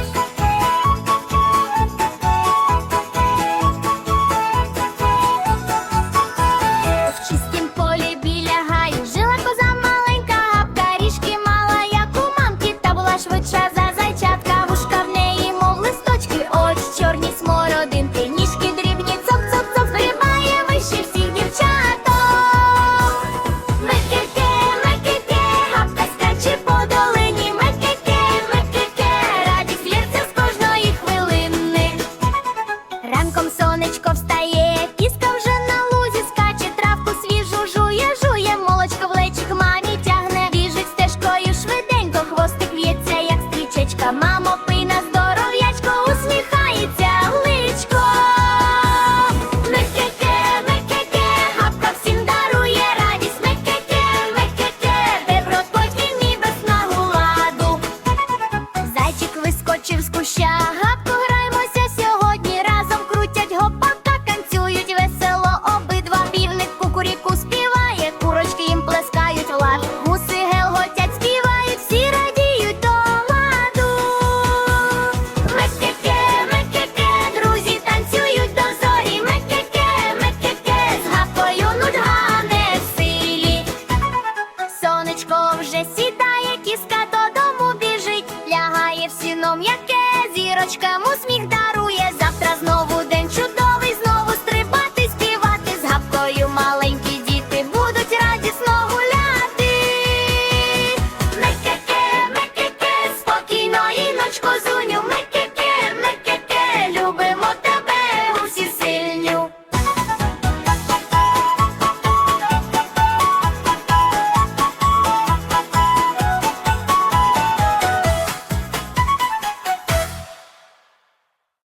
В Сонечко встає, кіска вже на лузі скаче, травку свіжу жує, жує, молочко в лечик мамі тягне, біжить стежкою швиденько, хвостик в'ється, як стрічечка. Мамо, пий на здоров'ячко, усміхається личко. Мекеке, мекеке, гапка всім дарує радість. Мекеке, мекеке, де бродкоть і без ладу. Зайчик вискочив з куща, сіно усміх дарує.